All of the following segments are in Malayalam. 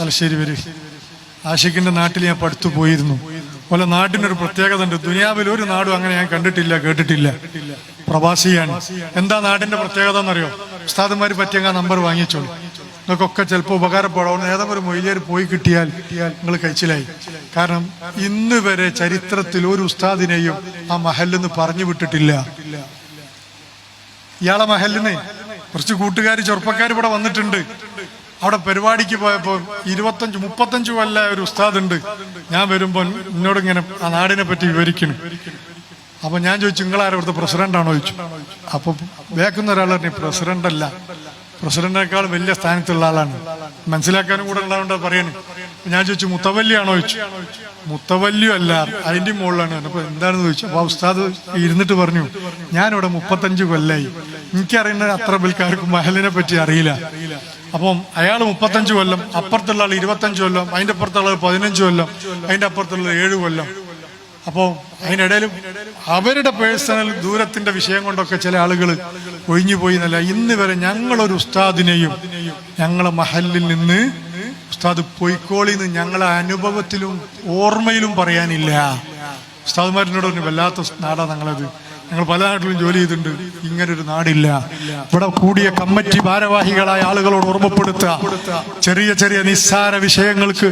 തലശ്ശേരി വരെ. ആഷിഖിന്റെ നാട്ടിൽ ഞാൻ പഠിത്തു പോയിരുന്നു. പോലെ നാട്ടിനൊരു പ്രത്യേകത ഉണ്ട് ദുനിയാവിൽ ഒരു നാടും അങ്ങനെ ഞാൻ കണ്ടിട്ടില്ല കേട്ടിട്ടില്ല. പ്രവാസിയാണ്. എന്താ നാടിന്റെ പ്രത്യേകത എന്നറിയോ? ഉസ്താദന്മാർ പറ്റിയ നമ്പർ വാങ്ങിച്ചോളൂ. നിങ്ങൾക്കൊക്കെ ചിലപ്പോൾ ഉപകാരപ്പെടാവുന്ന ഏതെങ്കിലും ഒരു മൊയിലേർ പോയി കിട്ടിയാൽ നിങ്ങൾ കഴിച്ചിലായി. കാരണം ഇന്ന് വരെ ചരിത്രത്തിൽ ഒരു ഉസ്താദിനെയും ആ മഹല്ലെന്ന് പറഞ്ഞു വിട്ടിട്ടില്ല. ഇയാളെ മഹലിന് കുറച്ച് കൂട്ടുകാർ ചെറുപ്പക്കാർ ഇവിടെ വന്നിട്ടുണ്ട്. അവിടെ പരിപാടിക്ക് പോയപ്പോൾ ഇരുപത്തഞ്ച് മുപ്പത്തഞ്ച് കൊല്ല ഒരു ഉസ്താദ് ഉണ്ട് ഞാൻ വരുമ്പോൾ എന്നോട് ഇങ്ങനെ ആ നാടിനെ പറ്റി വിവരിക്കണം അപ്പൊ ഞാൻ ചോദിച്ചു നിങ്ങളാരും ഇവിടുത്തെ പ്രസിഡന്റ് ആണോ? ചോദിച്ചു. അപ്പൊ വേക്കുന്ന ഒരാൾ പറഞ്ഞു പ്രസിഡന്റ് അല്ല. പ്രസിഡന്റിനേക്കാൾ വലിയ സ്ഥാനത്തുള്ള ആളാണ്. മനസ്സിലാക്കാനും കൂടെ ഉള്ളതുകൊണ്ട് പറയണേ. ഞാൻ ചോദിച്ചു മുത്തവല്ലിയാണോ ചോദിച്ചു. മുത്തവല്ലിയും അല്ല. അതിന്റെ മുകളിലാണ്. അപ്പൊ എന്താണെന്ന് ചോദിച്ചു. അപ്പൊ ഉസ്താദ് ഇരുന്നിട്ട് പറഞ്ഞു ഞാനിവിടെ മുപ്പത്തഞ്ച് കൊല്ലായി. എനിക്കറിയുന്ന അത്ര വിൽക്കാർക്കും മഹലിനെ പറ്റി അറിയില്ല. അപ്പം അയാൾ മുപ്പത്തഞ്ച് കൊല്ലം അപ്പുറത്തുള്ള ആൾ ഇരുപത്തഞ്ച് കൊല്ലം അതിന്റെ അപ്പുറത്തുള്ള ആൾ പതിനഞ്ച് കൊല്ലം അതിന്റെ അപ്പുറത്തുള്ള ഏഴ് കൊല്ലം. അപ്പോൾ അതിനിടയിലും അവരുടെ പേഴ്സണൽ ദൂരത്തിന്റെ വിഷയം കൊണ്ടൊക്കെ ചില ആളുകൾ ഒഴിഞ്ഞു പോയി എന്നല്ല. ഇന്ന് വരെ ഞങ്ങളൊരു ഉസ്താദിനെയും ഞങ്ങളെ മഹലിൽ നിന്ന് ഉസ്താദ് പൊയ്ക്കോളിന്ന് ഞങ്ങളെ അനുഭവത്തിലും ഓർമ്മയിലും പറയാനില്ല. ഉസ്താദ്മാരിനോട് പറഞ്ഞു വല്ലാത്ത നാടാ ഞങ്ങളത്. ഞങ്ങൾ പല നാട്ടിലും ജോലി ചെയ്തിട്ടുണ്ട്. ഇങ്ങനൊരു നാടില്ല. ഇവിടെ കൂടിയ കമ്മിറ്റി ഭാരവാഹികളായ ആളുകളോട് ഓർമ്മപ്പെടുത്തുക. ചെറിയ ചെറിയ നിസ്സാര വിഷയങ്ങൾക്ക്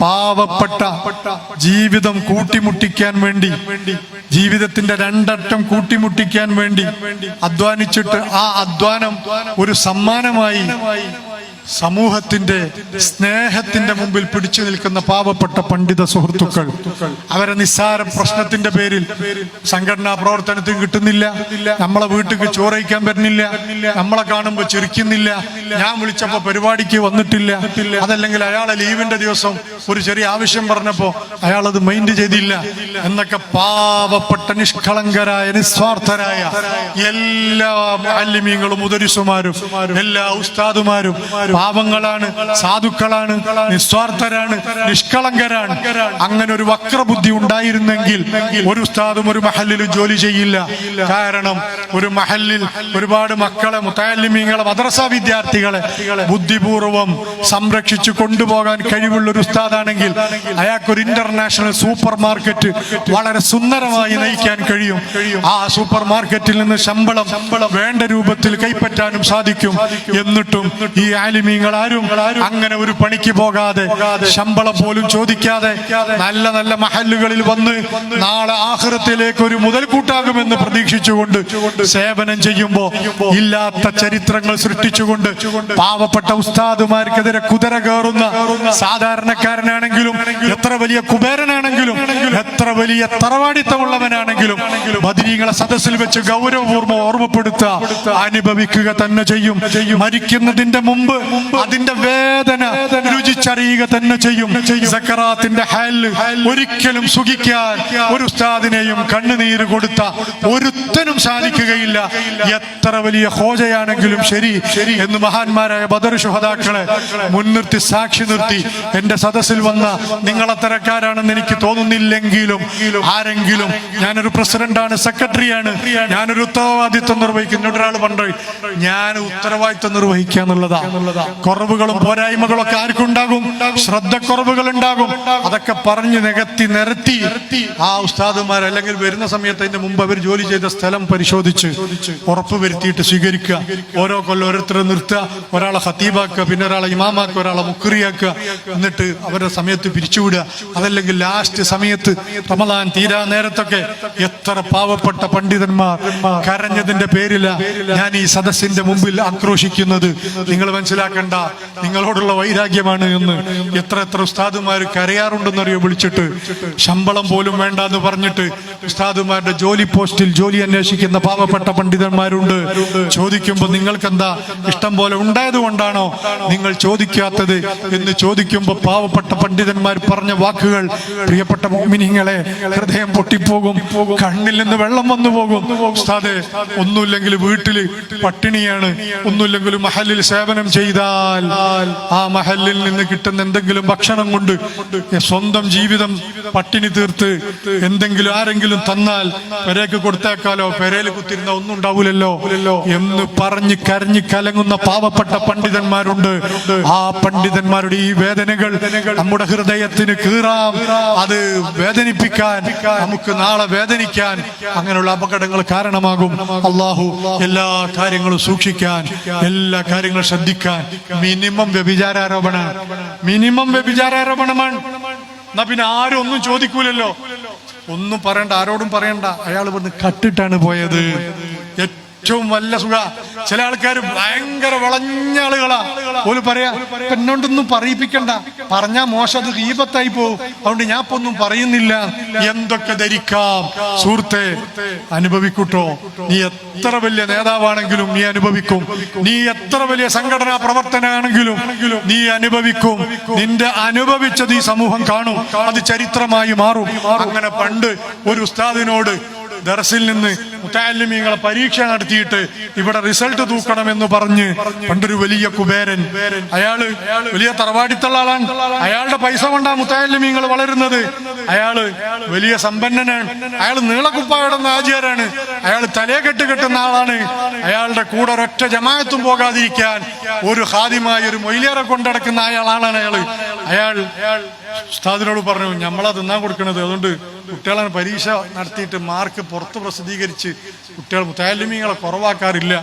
പാവപ്പെട്ട ജീവിതം കൂട്ടിമുട്ടിക്കാൻ വേണ്ടി ജീവിതത്തിന്റെ രണ്ടറ്റം കൂട്ടിമുട്ടിക്കാൻ വേണ്ടി അധ്വാനിച്ചിട്ട് ആ അധ്വാനം ഒരു സമ്മാനമായി സമൂഹത്തിന്റെ സ്നേഹത്തിന്റെ മുമ്പിൽ പിടിച്ചു നിൽക്കുന്ന പാവപ്പെട്ട പണ്ഡിത സുഹൃത്തുക്കൾ. അവരെ നിസ്സാര പ്രശ്നത്തിന്റെ പേരിൽ സംഘടനാ പ്രവർത്തനത്തിന് കിട്ടുന്നില്ല. നമ്മളെ വീട്ടിൽ ചോറയിക്കാൻ വരുന്നില്ല. നമ്മളെ കാണുമ്പോൾ ചിരിക്കുന്നില്ല. ഞാൻ വിളിച്ചപ്പോ പരിപാടിക്ക് വന്നിട്ടില്ല. അതല്ലെങ്കിൽ അയാളെ ലീവിന്റെ ദിവസം ഒരു ചെറിയ ആവശ്യം പറഞ്ഞപ്പോ അയാൾ അത് മൈൻഡ് ചെയ്തില്ല. എന്നൊക്കെ പാവപ്പെട്ട നിഷ്കളങ്കരായ നിസ്വാർത്ഥരായ എല്ലാ മാലിന്യങ്ങളും ഉദരിസുമാരും എല്ലാ ഉസ്താദുമാരും പാവങ്ങളാണ് സാധുക്കളാണ് നിസ്വാർത്ഥരാണ് നിഷ്കളങ്കരാണ്. അങ്ങനെ ഒരു വക്രബുദ്ധി ഉണ്ടായിരുന്നെങ്കിൽ ഒരു ഉസ്താദും ഒരു മഹല്ലിലും ജോലി ചെയ്യില്ല. കാരണം ഒരു മഹലിൽ ഒരുപാട് മക്കളെ മുത്താലിമീങ്ങളെ മദ്രസ വിദ്യാർത്ഥികളെ ബുദ്ധിപൂർവം സംരക്ഷിച്ചു കൊണ്ടുപോകാൻ കഴിവുള്ള ഒരു ഉസ്താദാണെങ്കിൽ അയാൾക്ക് ഒരു ഇന്റർനാഷണൽ സൂപ്പർ മാർക്കറ്റ് വളരെ സുന്ദരമായി നയിക്കാൻ കഴിയും. ആ സൂപ്പർ മാർക്കറ്റിൽ നിന്ന് ശമ്പളം വേണ്ട രൂപത്തിൽ കൈപ്പറ്റാനും സാധിക്കും. എന്നിട്ടും ഈ ആലിമീങ്ങൾ ആരും അങ്ങനെ ഒരു പണിക്ക് പോകാതെ ശമ്പളം പോലും ചോദിക്കാതെ നല്ല നല്ല മഹല്ലുകളിൽ വന്ന് നാളെ ആഹൃത്തിലേക്ക് ഒരു മുതൽക്കൂട്ടാകുമെന്ന് പ്രതീക്ഷിച്ചുകൊണ്ട് സേവനം ചെയ്യുമ്പോ ഇല്ലാത്ത ചരിത്രങ്ങൾ സൃഷ്ടിച്ചുകൊണ്ട് പാവപ്പെട്ട ഉസ്താദുമാർക്കെതിരെ കുതിര കയറുന്ന സാധാരണക്കാരനാണെങ്കിലും എത്ര വലിയ കുബേരനാണെങ്കിലും എത്ര വലിയ തറവാടിത്തമുള്ളവനാണെങ്കിലും ബദിരീങ്ങളെ സദസ്സിൽ വെച്ച് ഗൗരവപൂർവം ഓർമ്മപ്പെടുത്തുക അനുഭവിക്കുക തന്നെ ചെയ്യും. മരിക്കുന്നതിന്റെ മുമ്പ് അതിന്റെ വേദന രുചിച്ചറിയുക തന്നെ ചെയ്യും. സക്കറാത്തിന്റെ ഹാൽ ഒരിക്കലും സുഖിക്കാൻ ഒരു ഉസ്താദിനെയും കണ്ണുനീര് കൊടുത്ത ഒരുത്തനും സാധിക്കുകയില്ല. എത്ര വലിയ ഹോജയാണെങ്കിലും ശരി എന്ന് മഹാന്മാരായ ബദർ ശുഹദാക്കളെ മുൻനിർത്തി സാക്ഷി നിർത്തി. എന്റെ സദസ്സിൽ വന്ന നിങ്ങളത്തരക്കാരാണെന്ന് എനിക്ക് തോന്നുന്നില്ലെങ്കിലും ആരെങ്കിലും ഞാനൊരു പ്രസിഡന്റാണ് സെക്രട്ടറിയാണ്. ഞാനൊരു ഉത്തരവാദിത്വം നിർവഹിക്കുന്നു ഒരാൾ പറഞ്ഞു ഞാൻ ഉത്തരവാദിത്വം നിർവഹിക്കുക എന്നുള്ളതാ കുറവുകളും പോരായ്മകളും ഒക്കെ ആർക്കുണ്ടാകും? ശ്രദ്ധക്കുറവുകൾ ഉണ്ടാകും അതൊക്കെ പറഞ്ഞു നികത്തി നിരത്തി ആ ഉസ്താദുമാർ അല്ലെങ്കിൽ വരുന്ന സമയത്ത് അതിന്റെ മുമ്പ് അവർ ജോലി ചെയ്ത സ്ഥലം പരിശോധിച്ച് ഉറപ്പ് വരുത്തിയിട്ട് സ്വീകരിക്കുക. ഓരോ കൊല്ലം ഓരോരുത്തരെ നിർത്തുക. ഒരാളെ ഹത്തീബാക്കുക പിന്നെ ഒരാളെ ഇമാമാക്കുക ഒരാളെ മുക്കുറിയാക്കുക എന്നിട്ട് അവരുടെ സമയത്ത് പിരിച്ചുവിടുക. അതല്ലെങ്കിൽ ലാസ്റ്റ് സമയത്ത് റമദാൻ തീരാ നേരത്തൊക്കെ എത്ര പാവപ്പെട്ട പണ്ഡിതന്മാർ. കരഞ്ഞതിന്റെ പേരില ഞാൻ ഈ സദസ്സിന്റെ മുമ്പിൽ ആക്രോശിക്കുന്നത്. നിങ്ങൾ മനസ്സിലാക്കണ്ട. നിങ്ങളോടുള്ള വൈരാഗ്യമാണ് എന്ന് എത്ര എത്ര ഉസ്താദുമാർ കരയാറുണ്ടെന്നറിയോ വിളിച്ചിട്ട്. ശമ്പളം പോലും വേണ്ട എന്ന് പറഞ്ഞിട്ട് ഉസ്താദുമാരുടെ ജോലി പോസ്റ്റിൽ ജോലി അന്വേഷിക്കുന്ന പാവപ്പെട്ട പണ്ഡിതന്മാരുണ്ട്. ചോദിക്കുമ്പോൾ നിങ്ങൾക്ക് എന്താ ഇഷ്ടം പോലെ ഉണ്ടായത് കൊണ്ടാണോ നിങ്ങൾ ചോദിക്കാത്തത് എന്ന് ചോദിക്കുമ്പോൾ പാവപ്പെട്ട പണ്ഡിതന്മാർ പറഞ്ഞ വാക്കുകൾ പ്രിയപ്പെട്ട മോമിനിങ്ങളെ ഹൃദയം പൊട്ടിപ്പോകും കണ്ണിൽ നിന്ന് വെള്ളം വന്നു പോകും. ഉസ്താദെ ഒന്നുമില്ലെങ്കിൽ വീട്ടിൽ പട്ടിണിയാണ് ഒന്നുമില്ലെങ്കിൽ മഹലിൽ സേവനം ചെയ്താൽ ആ മഹലിൽ നിന്ന് കിട്ടുന്ന എന്തെങ്കിലും ഭക്ഷണം കൊണ്ട് സ്വന്തം ജീവിതം പട്ടിണി തീർത്ത് എന്തെങ്കിലും ആരെങ്കിലും തന്നാൽ പെരേക്ക് കൊടുത്തേക്കാലോ പെരയിൽ കുത്തിരുന്ന ഒന്നും ഉണ്ടാവൂലല്ലോ എന്ന് പറഞ്ഞ് കരഞ്ഞ് കലങ്ങുന്ന പാവപ്പെട്ട പണ്ഡിതന്മാരുണ്ട്. ആ പണ്ഡിതന്മാരുടെ ഈ വേദനകൾ നമ്മുടെ ഹൃദയത്തിന് കീറാം. അത് വേദനിപ്പിക്കാൻ നമുക്ക് നാളെ വേദനിക്കാൻ അങ്ങനെയുള്ള അപകടങ്ങൾ കാരണമാകും. അള്ളാഹു എല്ലാ കാര്യങ്ങളും സൂക്ഷിക്കാൻ എല്ലാ കാര്യങ്ങളും ശ്രദ്ധിക്കാൻ മിനിമം വ്യഭിചാരോപണമാണ് മിനിമം വ്യഭിചാരോപണമാണ് എന്നാ പിന്നെ ആരും ഒന്നും ചോദിക്കൂലല്ലോ. ഒന്നും പറയണ്ട ആരോടും പറയണ്ട. അയാൾ ഇവിടുന്ന് കട്ടിട്ടാണ് പോയത്. ഏറ്റവും വല്ല സുഖ. ചില ആൾക്കാർ ഭയങ്കര വളഞ്ഞ ആളുകളാ. പോലും പറയാ "ഇപ്പൊ എന്നോണ്ടൊന്നും പറയിപ്പിക്കണ്ട. പറഞ്ഞാ മോശം അത് ദീപത്തായി പോകും അതുകൊണ്ട് ഞാൻ ഒന്നും പറയുന്നില്ല. എന്തൊക്കെ ധരിക്കാം? സുഹൃത്തെ അനുഭവിക്കൂട്ടോ. നീ എത്ര വലിയ നേതാവാണെങ്കിലും നീ അനുഭവിക്കും. നീ എത്ര വലിയ സംഘടനാ പ്രവർത്തനാണെങ്കിലും നീ അനുഭവിക്കും. നിന്റെ അനുഭവിച്ചത് ഈ സമൂഹം കാണും. അത് ചരിത്രമായി മാറും. അങ്ങനെ പണ്ട് ഒരു ഉസ്താദിനോട് ദർസിൽ നിന്ന് മുത്താലിമീങ്ങളെ പരീക്ഷ നടത്തിയിട്ട് ഇവിടെ റിസൾട്ട് തൂക്കണമെന്ന് പറഞ്ഞ് പണ്ടൊരു വലിയ കുബേരൻ. അയാൾ വലിയ തറവാടിത്തുള്ള ആളാണ് അയാളുടെ പൈസ കൊണ്ടാണ് മുത്താലിമീങ്ങൾ വളരുന്നത്. അയാൾ വലിയ സമ്പന്നനാണ് അയാൾ നീളക്കുപ്പായിടുന്ന ആചാരാണ്. അയാൾ തലേ കെട്ട് കെട്ടുന്ന ആളാണ്. അയാളുടെ കൂടെ ഒരൊറ്റ ജമായത്തും പോകാതിരിക്കാൻ ഒരു ഹാദിമായ ഒരു മൊയിലേറെ കൊണ്ടടക്കുന്ന അയാളാണ് അയാൾ അയാൾ ഉസ്താദിനോട് പറഞ്ഞു നമ്മളാ തിന്നാൻ കൊടുക്കണത്. അതുകൊണ്ട് കുട്ടികളെ പരീക്ഷ നടത്തിയിട്ട് മാർക്ക് പുറത്ത് പ്രസിദ്ധീകരിച്ച് കുട്ടികൾ മുത്താലിമീങ്ങളെ കുറവാക്കാറില്ല.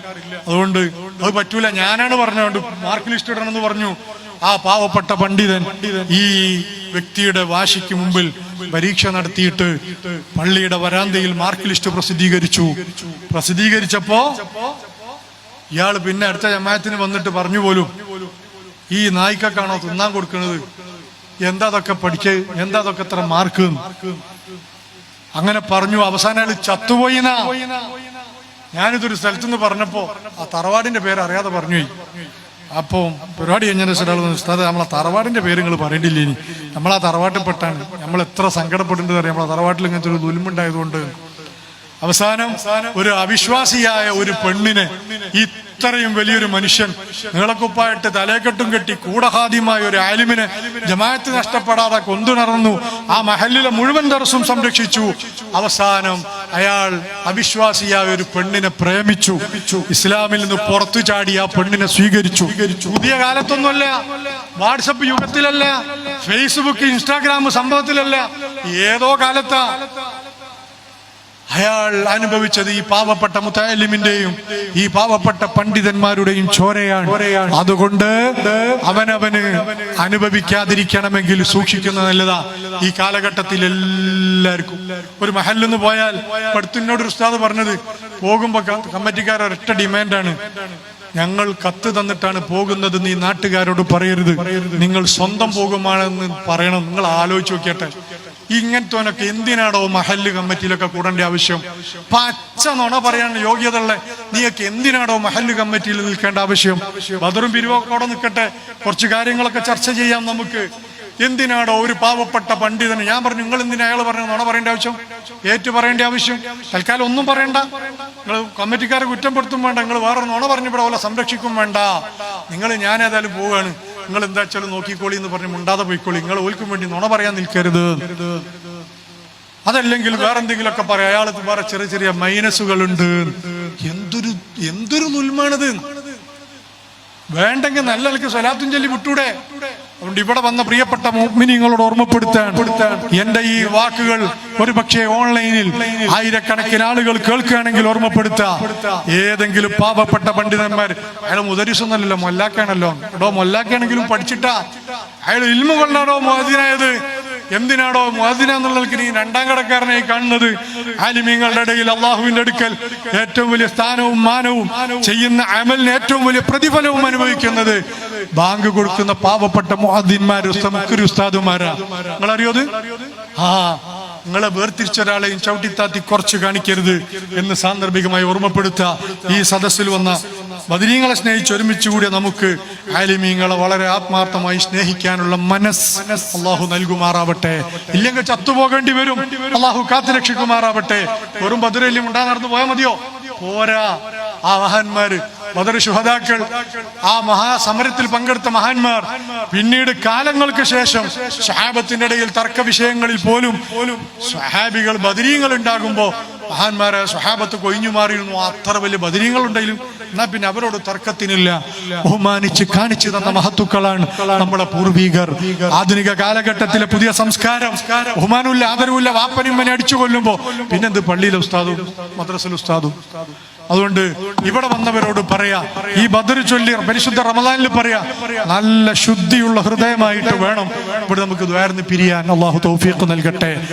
അതുകൊണ്ട് അത് പറ്റൂല. ഞാനാണ് പറഞ്ഞുകൊണ്ട് മാർക്ക് ലിസ്റ്റ് ഇടണമെന്ന് പറഞ്ഞു. ആ പാവപ്പെട്ട പണ്ഡിതൻ ഈ വ്യക്തിയുടെ വാശിക്ക് മുമ്പിൽ പരീക്ഷ നടത്തിയിട്ട് പള്ളിയുടെ വരാന്തയിൽ മാർക്ക് ലിസ്റ്റ് പ്രസിദ്ധീകരിച്ചു. പ്രസിദ്ധീകരിച്ചപ്പോ ഇയാൾ പിന്നെ അടുത്ത ജമായത്തിന് വന്നിട്ട് പറഞ്ഞു പോലും ഈ നായ്ക്കക്കാണോ തിന്നാൻ കൊടുക്കുന്നത് എന്താ അതൊക്കെ പഠിച്ച് എന്താ അതൊക്കെ ഇത്ര മാർക്ക് അങ്ങനെ പറഞ്ഞു അവസാനം ചത്തുപോയി. ഞാനിതൊരു സ്ഥലത്തു നിന്ന് പറഞ്ഞപ്പോ ആ തറവാടിന്റെ പേര് അറിയാതെ പറഞ്ഞു അപ്പോ പരിപാടി കഴിഞ്ഞതിന് ശേഷം ഒരാൾ നമ്മളെ തറവാടിന്റെ പേര് നിങ്ങൾ പറയേണ്ടില്ല ഇനി? നമ്മളാ തറവാട്ടിൽപ്പെട്ടാണ്. നമ്മൾ എത്ര സങ്കടപ്പെട്ടിട്ടുണ്ട് അറിയാം. നമ്മളെ തറവാട്ടിൽ ഇങ്ങനത്തെ ഒരു ദുൽമുണ്ടായതുകൊണ്ട് അവസാനം ഒരു അവിശ്വാസിയായ ഒരു പെണ്ണിനെ ഇത്രയും വലിയൊരു മനുഷ്യൻ നീളക്കുപ്പായിട്ട് തലേക്കെട്ടും കെട്ടി കൂടഹാദ്യമായ ഒരു ആലിമിനെ ജമാഅത്ത് നഷ്ടപ്പെടാതെ കൊണ്ടുനടന്നു ആ മഹലിലെ മുഴുവൻ ദർസും സംരക്ഷിച്ചു. അവസാനം അയാൾ അവിശ്വാസിയായ ഒരു പെണ്ണിനെ പ്രേമിച്ചു. ഇസ്ലാമിൽ നിന്ന് പുറത്തു ചാടി ആ പെണ്ണിനെ സ്വീകരിച്ചു. പുതിയ കാലത്തൊന്നുമല്ല വാട്സപ്പ് യുഗത്തിലല്ല ഫേസ്ബുക്ക് ഇൻസ്റ്റാഗ്രാം സംഭവത്തിലല്ല ഏതോ കാലത്താ അയാൾ അനുഭവിച്ചത് ഈ പാവപ്പെട്ട മുത്താലിമിന്റെയും ഈ പാവപ്പെട്ട പണ്ഡിതന്മാരുടെയും ചോരയാണ്. അതുകൊണ്ട് അവനവന് അനുഭവിക്കാതിരിക്കണമെങ്കിൽ സൂക്ഷിക്കുന്ന നല്ലതാ. ഈ കാലഘട്ടത്തിൽ എല്ലാവർക്കും. ഒരു മഹലിന്ന് പോയാൽ പഠിത്തിനോട് ഉസ്താദ് പറഞ്ഞത് പോകുമ്പോ കമ്മിറ്റിക്കാർ ഒരൊറ്റ ഡിമാൻഡാണ്. ഞങ്ങൾ കത്ത് തന്നിട്ടാണ് പോകുന്നത് നീ നാട്ടുകാരോട് പറയരുത്. നിങ്ങൾ സ്വന്തം പോകുമാണെന്ന് പറയണം. നിങ്ങൾ ആലോചിച്ച് നോക്കിയട്ടെ. ഇങ്ങനത്തോനൊക്കെ എന്തിനാടോ മഹല്ല് കമ്മിറ്റിയിലൊക്കെ കൂടേണ്ട ആവശ്യം? പച്ച നുണ പറയാൻ യോഗ്യത ഉള്ള നീയൊക്കെ എന്തിനാടോ മഹല്ല് കമ്മിറ്റിയിൽ നിൽക്കേണ്ട ആവശ്യം? ബദറും പിരിവോക്കോടെ നിൽക്കട്ടെ. കുറച്ച് കാര്യങ്ങളൊക്കെ ചർച്ച ചെയ്യാം നമുക്ക്. എന്തിനാടോ ഒരു പാവപ്പെട്ട പണ്ഡിതന് ഞാൻ പറഞ്ഞു നിങ്ങൾ എന്തിനാ അയാൾ പറഞ്ഞു നുണ പറയേണ്ട ആവശ്യം? ഏറ്റു പറയേണ്ട ആവശ്യം? തൽക്കാലം ഒന്നും പറയണ്ട. നിങ്ങൾ കമ്മിറ്റിക്കാരെ കുറ്റപ്പെടുത്തും വേണ്ട. നിങ്ങൾ വേറെ നുണ പറഞ്ഞു പോലെ സംരക്ഷിക്കും വേണ്ട. നിങ്ങൾ ഞാനേതായാലും പോവുകയാണ്. നിങ്ങൾ എന്താ വെച്ചാലും നോക്കിക്കോളി എന്ന് പറഞ്ഞ് മുണ്ടാതെ പോയിക്കോളി. നിങ്ങൾ ഓൽക്കും വേണ്ടി നുണ പറയാൻ നിൽക്കരുത്. അതല്ലെങ്കിൽ വേറെന്തെങ്കിലുമൊക്കെ പറയാം. അയാൾ വേറെ ചെറിയ ചെറിയ മൈനസുകളുണ്ട് എന്തൊരു എന്തൊരു നുൽമാണത്. വേണ്ടെങ്കിൽ നല്ല നിലയ്ക്ക് സ്വലാത്തും ചൊല്ലി വിട്ടൂടെ? അതുകൊണ്ട് ഇവിടെ വന്ന പ്രിയപ്പെട്ട മോമിനിങ്ങളോട് ഓർമ്മപ്പെടുത്താൻ എന്റെ ഈ വാക്കുകൾ ഒരു പക്ഷേ ഓൺലൈനിൽ ആയിരക്കണക്കിന് ആളുകൾ കേൾക്കുകയാണെങ്കിൽ ഓർമ്മപ്പെടുത്താം. ഏതെങ്കിലും പാപപ്പെട്ട പണ്ഡിതന്മാർ അയാൾ മുതരിസൊന്നല്ലല്ലോ മൊല്ലാക്കാണല്ലോ. എടോ മൊല്ലാക്കാണെങ്കിലും പഠിച്ചിട്ടാ. അയാൾ ഇൽമ കൊണ്ടാണോ മോദിനായത്? എന്തിനാണോ മുഅദ്ദിന എന്നുള്ളവർക്ക് നീ രണ്ടാം കടക്കാരനെ കാണുന്നത്? ആലിമീങ്ങളുടെ ഇടയിൽ അള്ളാഹുവിന്റെ അടുക്കൽ ഏറ്റവും വലിയ സ്ഥാനവും മാനവും ചെയ്യുന്ന അമലിന് ഏറ്റവും വലിയ പ്രതിഫലവും അനുഭവിക്കുന്നത് ബാങ്ക് കൊടുക്കുന്ന പാവപ്പെട്ട മുഹദ്ദീന്മാര് ഉസ്താദുമാരാ ആ നിങ്ങളെ വേർതിരിച്ച ഒരാളെയും ചവിട്ടിത്താത്തി കുറച്ച് കാണിക്കരുത് എന്ന് സാന്ദർഭികമായി ഓർമ്മപ്പെടുത്തുക ഈ സദസ്സിൽ വന്ന ബദരീങ്ങളെ സ്നേഹിച്ച് ഒരുമിച്ച് കൂടിയ നമുക്ക് ആലിമീങ്ങളെ വളരെ ആത്മാർത്ഥമായി സ്നേഹിക്കാനുള്ള മനസ്സ് അള്ളാഹു നൽകുമാറാവട്ടെ. ഇല്ലെങ്കിൽ ചത്തുപോകേണ്ടി വരും. അള്ളാഹു കാത്തു രക്ഷിക്കുമാറാവട്ടെ. വെറും ബദുരയിലും ഉണ്ടാ നടന്നു പോയാൽ മതിയോ? പോരാ. ആ മഹാന്മാര് ബദർ ശുഹദാക്കൾ ആ മഹാസമരത്തിൽ പങ്കെടുത്ത മഹാന്മാർ പിന്നീട് കാലങ്ങൾക്ക് ശേഷം ഷഹാബത്തിന്റെ ഇടയിൽ തർക്ക വിഷയങ്ങളിൽ പോലും സ്വഹാബികൾ ബദരീങ്ങൾ ഉണ്ടാകുമ്പോ മഹാന്മാരെ സ്വഹാബത്ത് കൊഴിഞ്ഞു മാറിയിരുന്നു. അത്ര വലിയ ബദരീങ്ങൾ ഉണ്ടെങ്കിലും എന്നാ പിന്നെ അവരോട് തർക്കത്തിനില്ല. ബഹുമാനിച്ച് കാണിച്ചു തന്ന മഹത്തുക്കളാണ് നമ്മുടെ പൂർവീകർ. ആധുനിക കാലഘട്ടത്തിലെ പുതിയ സംസ്കാരം. ബഹുമാനമില്ല ആദരവില്ല മനെ അടിച്ചു കൊല്ലുമ്പോ. പിന്നെന്ത് പള്ളിയിലെ ഉസ്താദും മദ്രസൽ ഉസ്താദും. അതുകൊണ്ട് ഇവിടെ വന്നവരോട് പറയാ ഈ ബദർ ചൊല്ലി പരിശുദ്ധ റമദാനിൽ പറയാ നല്ല ശുദ്ധിയുള്ള ഹൃദയമായിട്ട് വേണം. ഇവിടെ നമുക്ക് ദ്വാരന്ന് പിരിയാൻ. അള്ളാഹു തൗഫീഖ് നൽകട്ടെ.